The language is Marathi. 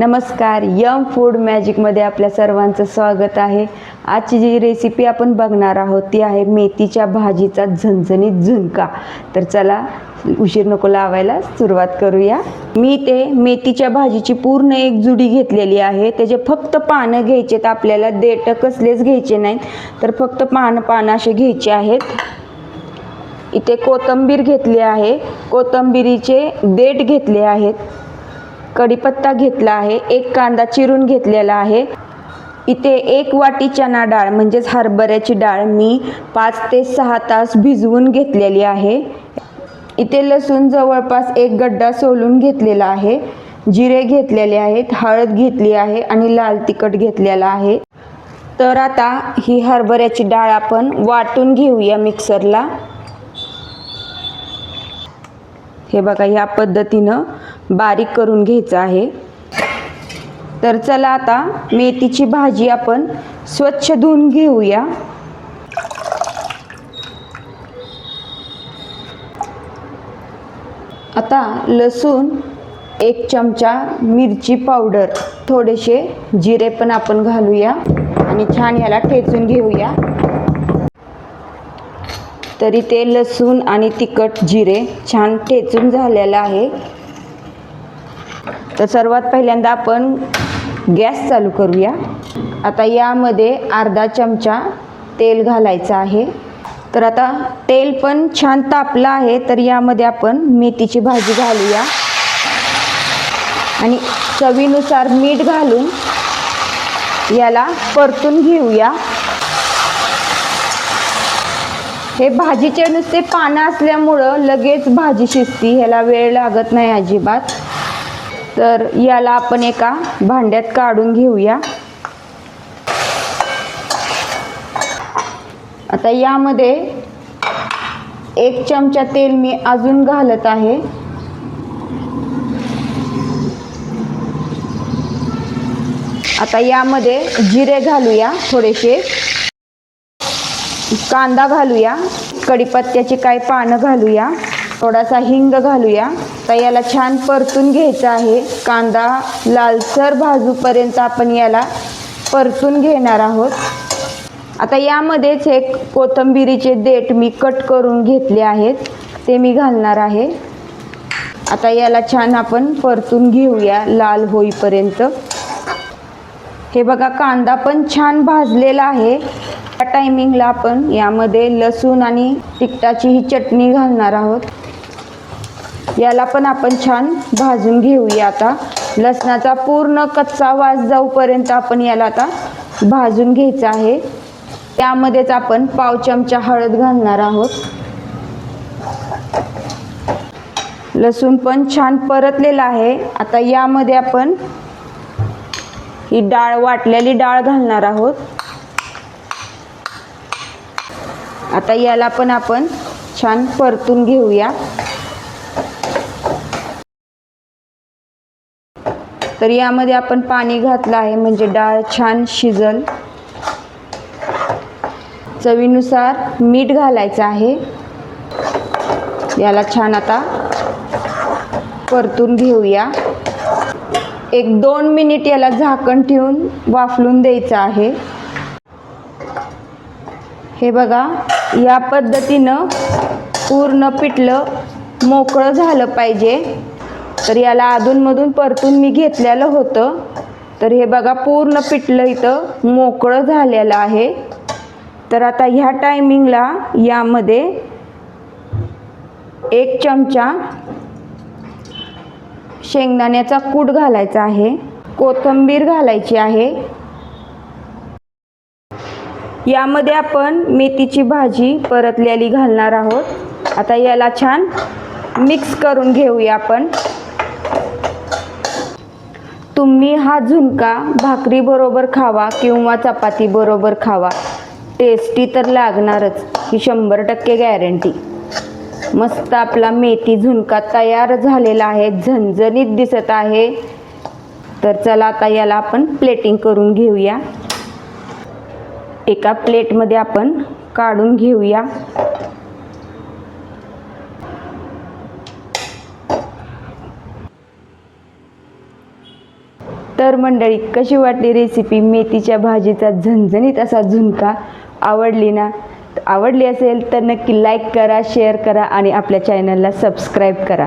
नमस्कार यम फूड मॅजिकमध्ये आपल्या सर्वांचं स्वागत आहे. आजची जी रेसिपी आपण बघणार आहोत ती आहे मेथीच्या भाजीचा झणझणीत झुणका. तर चला उशीर नको लावायला सुरुवात करूया. मी ते मेथीच्या भाजीची पूर्ण एक जुडी घेतलेली आहे. त्याचे फक्त पानं घ्यायचे तर आपल्याला देठ कसलेच घ्यायचे नाहीत. तर फक्त पानं पानं असे घ्यायचे आहेत. इथे कोथंबीर घेतली आहे. कोथंबिरीचे देठ घेतले आहेत. कढीपत्ता घेतला आहे एक कांदा चिरून घेतलेला आहे. इथे एक वाटी चना डाळ म्हणजेच हरभऱ्याची डाळ मी पाच ते सहा तास भिजवून घेतलेली आहे. इथे लसूण जवळपास एक गड्डा सोलून घेतलेला आहे. जिरे घेतलेले आहेत हळद घेतली आहे आणि लाल तिखट घेतलेला आहे. तर आता ही हरभऱ्याची डाळ आपण वाटून घेऊया मिक्सरला. हे बघा ह्या पद्धतीनं बारीक करून घ्यायचं आहे. तर चला आता मेथीची भाजी आपण स्वच्छ धुवून घेऊया. आता लसूण एक चमचा मिरची पावडर थोडेसे जिरे पण आपण घालूया आणि छान ह्याला ठेचून घेऊया. तरी ते लसूण आणि तिखट जिरे छान ठेचून झालेलं आहे. तर सर्वात पहिल्यांदा आपण गॅस चालू करूया. आता यामध्ये अर्धा चमचा तेल घालायचं आहे. तर आता तेल पण छान तापलं आहे तर यामध्ये आपण मेथीची भाजी घालूया. आणि चवीनुसार मीठ घालून याला परतून घेऊया. हे भाजीचे नुसते पानं असल्यामुळं लगेच भाजी शिजती ह्याला वेळ लागत नाही अजिबात. तर याला आपण एका भांड्यात काढून घेऊया. आता यामध्ये एक चमचा तेल मी अजून घालत आहे. आता यामध्ये जिरे घालूया थोडेसे. कांदा घालूया. कढीपत्त्याची काही पानं घालूया. थोडासा हिंग घालूया. तर याला छान परतून घ्यायचं आहे. कांदा लालसर भाजूपर्यंत आपण याला परतून घेणार आहोत. आता यामध्येच एक कोथिंबिरीचे देठ मी कट करून घेतले आहेत. ते मी घालणार आहे. आता याला छान आपण परतून घेऊया लाल होईपर्यंत. हे बघा कांदा पण छान भाजलेला आहे. त्या टायमिंगला आपण यामध्ये लसूण आणि तिखटाची ही चटणी घालणार आहोत. याला पण आपण छान भाजून घेऊया आता. लसणाचा पूर्ण कच्चा वास जाऊपर्यंत आपण याला आता भाजून घ्यायचं आहे. त्यामध्येच आपण पाव चमचा हळद घालणार आहोत. लसूण पण छान परतलेला आहे. आता यामध्ये आपण ही डाळ वाटलेली डाळ घालणार आहोत. आता याला पण आपण छान परतून घेऊया. तर यामध्ये आपण पाणी घातलं आहे म्हणजे डाळ छान शिजल. चवीनुसार मीठ घालायचं आहे. याला छान आता परतून घेऊया. एक दोन मिनिट याला झाकण ठेवून वाफलून द्यायचं आहे. हे बघा या पद्धतीनं पूर्ण पिठलं मोकळं झालं पाहिजे. तर याला अधूनमधून परतून मी घेतलेलं होतं. तर हे बघा पूर्ण पिठलं इथं मोकळं झालेलं आहे. तर आता ह्या टायमिंगला यामध्ये एक चमचा शेंगदाण्याचा कूट घालायचा आहे. कोथिंबीर घालायची आहे. यामध्ये आपण मेथीची भाजी परतलेली घालणार आहोत. आता याला छान मिक्स करून घेऊया आपण. तुम्ही हा झुणका भाकरी बरोबर खावा किंवा चपाती बरोबर खावा. टेस्टी तर लागणारच. ही शंभर टक्के गॅरंटी मस्त आपला मेथी झुणका तयार झालेला आहे. झणझणीत दिसत आहे. तर चला आता याला आपण प्लेटिंग करून घेऊया. एका प्लेटमध्ये आपण काढून घेऊया. तर मंडळी कशी वाटली रेसिपी मेथीच्या भाजीचा झणझणीत असा झुणका आवडली ना? आवडली असेल तर नक्की लाईक करा शेअर करा आणि आपल्या चॅनलला सबस्क्राईब करा.